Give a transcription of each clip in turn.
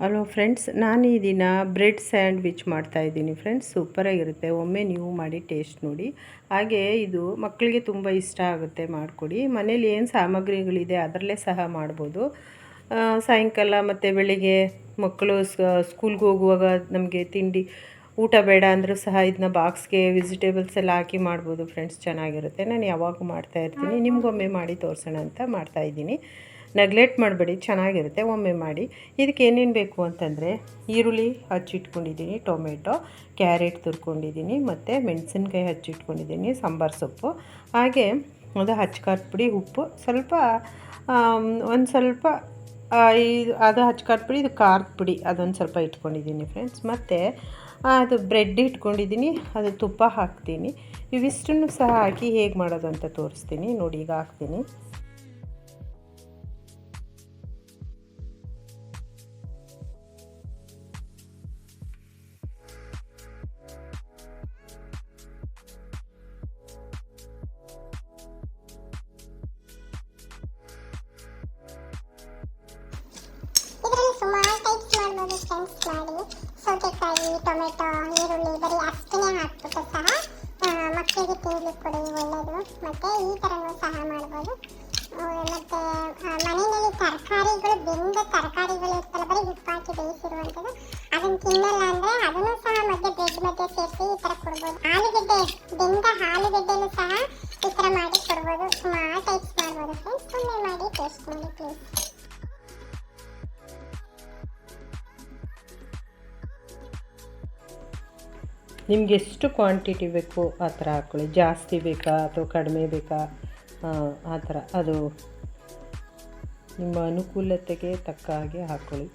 Hello friends ನಾನು ಈ ದಿನ ಬ್ರೆಡ್ ಸ್ಯಾಂಡ್ವಿಚ್ ಮಾಡ್ತಾಯಿದ್ದೀನಿ ಫ್ರೆಂಡ್ಸ್ ಸೂಪರಾಗಿರುತ್ತೆ ಒಮ್ಮೆ ನೀವು ಮಾಡಿ ಟೇಸ್ಟ್ ನೋಡಿ. ಹಾಗೆ ಇದು ಮಕ್ಕಳಿಗೆ ತುಂಬ ಇಷ್ಟ ಆಗುತ್ತೆ ಮಾಡಿಕೊಡಿ. ಮನೇಲಿ ಏನು ಸಾಮಗ್ರಿಗಳಿದೆ ಅದರಲ್ಲೇ ಸಹ ಮಾಡ್ಬೋದು. ಸಾಯಂಕಾಲ ಮತ್ತು ಬೆಳಿಗ್ಗೆ ಮಕ್ಕಳು ಸ್ಕೂಲ್ಗೆ ಹೋಗುವಾಗ ನಮಗೆ ತಿಂಡಿ, ಊಟ ಬೇಡ ಅಂದರೂ ಸಹ ಇದನ್ನ ಬಾಕ್ಸ್ಗೆ ವೆಜಿಟೇಬಲ್ಸ್ ಎಲ್ಲ ಹಾಕಿ ಮಾಡ್ಬೋದು ಫ್ರೆಂಡ್ಸ್ ಚೆನ್ನಾಗಿರುತ್ತೆ. ನಾನು ಯಾವಾಗ ಮಾಡ್ತಾಯಿರ್ತೀನಿ ನಿಮಗೊಮ್ಮೆ ಮಾಡಿ ತೋರಿಸೋಣ ಅಂತ ಮಾಡ್ತಾಯಿದ್ದೀನಿ ನೆಗ್ಲೆಕ್ಟ್ ಮಾಡಬೇಡಿ, ಚೆನ್ನಾಗಿರುತ್ತೆ, ಒಮ್ಮೆ ಮಾಡಿ. ಇದಕ್ಕೆ ಏನೇನು ಬೇಕು ಅಂತಂದರೆ, ಈರುಳ್ಳಿ ಹಚ್ಚಿಟ್ಕೊಂಡಿದ್ದೀನಿ, ಟೊಮೆಟೊ, ಕ್ಯಾರೆಟ್ ತುರ್ಕೊಂಡಿದ್ದೀನಿ, ಮತ್ತು ಮೆಣಸಿನ್ಕಾಯಿ ಹಚ್ಚಿಟ್ಕೊಂಡಿದ್ದೀನಿ, ಸಾಂಬಾರು ಸೊಪ್ಪು. ಹಾಗೆ ಅದು ಹಚ್ಕಾರದ ಪುಡಿ ಉಪ್ಪು ಸ್ವಲ್ಪ ಒಂದು ಸ್ವಲ್ಪ ಇದು, ಅದು ಹಚ್ಕಾರದ ಪುಡಿ ಇದು ಖಾರದ ಪುಡಿ ಅದೊಂದು ಸ್ವಲ್ಪ ಇಟ್ಕೊಂಡಿದ್ದೀನಿ ಫ್ರೆಂಡ್ಸ್ ಮತ್ತು ಅದು ಬ್ರೆಡ್ ಇಟ್ಕೊಂಡಿದ್ದೀನಿ, ಅದು ತುಪ್ಪ ಹಾಕ್ತೀನಿ. ಇವಿಷ್ಟನ್ನು ಸಹ ಹಾಕಿ ಹೇಗೆ ಮಾಡೋದು ಅಂತ ತೋರಿಸ್ತೀನಿ. ನೋಡಿ, ಈಗ ಹಾಕ್ತೀನಿ. ಟೊಮೆಟೊ, ಈರುಳ್ಳಿ ಬರೀ ಅಷ್ಟೇ ಹಾಕ್ಬಿಟ್ಟು ಸಹ ಮಕ್ಕಳಿಗೆ ತಿನ್ಲಿಕ್ಕೆ ಕೊಡಿ ಒಳ್ಳೆಯದು ಮತ್ತು ಈ ಥರನೂ ಸಹ ಮಾಡ್ಬೋದು. ಮತ್ತು ಮನೆಯಲ್ಲಿ ತರಕಾರಿಗಳು, ಬೆಂದ ತರಕಾರಿಗಳು ಇರ್ತಲ್ಲ ಬರೀ ಉಪ್ಪು ಹಾಕಿ ಬೇಯಿಸಿರುವಂಥದ್ದು. ಅದನ್ನು ತಿನ್ನಲ್ಲ ಅಂದರೆ ಅದನ್ನು ಸಹ ಮಧ್ಯೆ ಬ್ರೆಡ್ ಮಧ್ಯೆ ಸೇರಿಸಿ ಈ ಥರ ಕೊಡ್ಬೋದು. ಆಲೂಗಡ್ಡೆ, ಬೆಂದ ಆಲೂಗಡ್ಡೆನೂ ಸಹ ಈ ಥರ ಮಾಡಿ ಕೊಡ್ಬೋದು. ಸುಮಾರು ಟೈಪ್ಸ್ ಮಾಡ್ಬೋದು. ಫ್ರೆಂಡ್ಸ್ ಒಮ್ಮೆ ಮಾಡಿ ಟೇಸ್ಟ್ ಮಾಡಿ ಪ್ಲೀಸ್ ನಿಮ್ಗೆ ಎಷ್ಟು ಕ್ವಾಂಟಿಟಿ ಬೇಕು ಆ ಥರ ಹಾಕ್ಕೊಳ್ಳಿ ಜಾಸ್ತಿ ಬೇಕಾ ಅಥವಾ ಕಡಿಮೆ ಬೇಕಾ? ಆ ಥರ. ಅದು ನಿಮ್ಮ ಅನುಕೂಲತೆಗೆ ತಕ್ಕ ಹಾಗೆ ಹಾಕ್ಕೊಳ್ಳಿ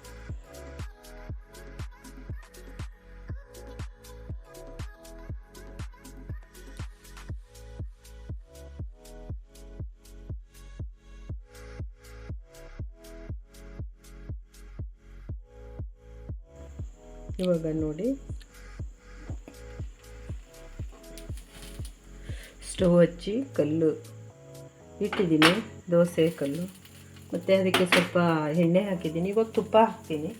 ಇವಾಗ ನೋಡಿ. ಸ್ಟವ್ ಹಚ್ಚಿ ಕಲ್ಲು ಇಟ್ಟಿದ್ದೀನಿ ದೋಸೆ ಕಲ್ಲು. ಮತ್ತು ಅದಕ್ಕೆ ಸ್ವಲ್ಪ ಎಣ್ಣೆ ಹಾಕಿದ್ದೀನಿ. ಇವಾಗ ತುಪ್ಪ ಹಾಕ್ತೀನಿ.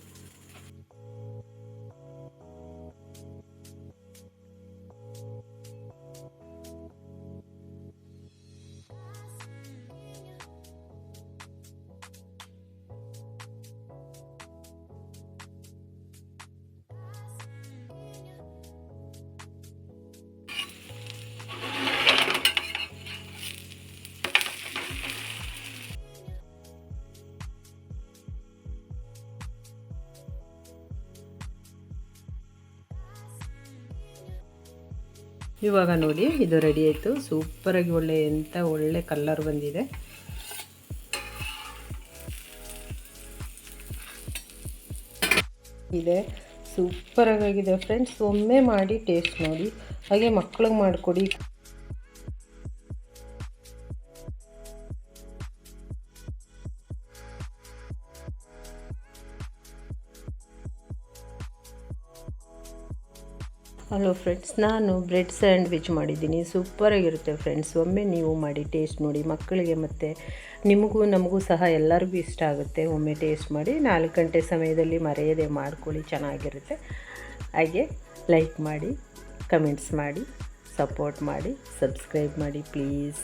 ಇವಾಗ ನೋಡಿ, ಇದು ರೆಡಿ ಆಯಿತು. ಸೂಪರಾಗಿ ಒಳ್ಳೆ ಎಂಥ ಒಳ್ಳೆ ಕಲ್ಲರ್ ಬಂದಿದೆ. ಇದೆ. ಸೂಪರಾಗಿದೆ ಫ್ರೆಂಡ್ಸ್ ಒಮ್ಮೆ ಮಾಡಿ ಟೇಸ್ಟ್ ನೋಡಿ. ಹಾಗೆ ಮಕ್ಳಿಗೆ ಮಾಡಿಕೊಡಿ. ಹಲೋ ಫ್ರೆಂಡ್ಸ್ ನಾನು ಬ್ರೆಡ್ ಸ್ಯಾಂಡ್ವಿಚ್ ಮಾಡಿದ್ದೀನಿ. ಸೂಪರಾಗಿರುತ್ತೆ ಫ್ರೆಂಡ್ಸ್ ಒಮ್ಮೆ ನೀವು ಮಾಡಿ ಟೇಸ್ಟ್ ನೋಡಿ, ಮಕ್ಕಳಿಗೆ ಮತ್ತು ನಿಮಗೂ ನಮಗೂ ಸಹ ಎಲ್ಲರಿಗೂ ಇಷ್ಟ ಆಗುತ್ತೆ. ಒಮ್ಮೆ ಟೇಸ್ಟ್ ಮಾಡಿ, ನಾಲ್ಕು ಗಂಟೆ ಸಮಯದಲ್ಲಿ ಮರೆಯದೆ ಮಾಡ್ಕೊಳ್ಳಿ, ಚೆನ್ನಾಗಿರುತ್ತೆ. ಹಾಗೆ ಲೈಕ್ ಮಾಡಿ ಕಮೆಂಟ್ಸ್ ಮಾಡಿ ಸಪೋರ್ಟ್ ಮಾಡಿ ಸಬ್ಸ್ಕ್ರೈಬ್ ಮಾಡಿ ಪ್ಲೀಸ್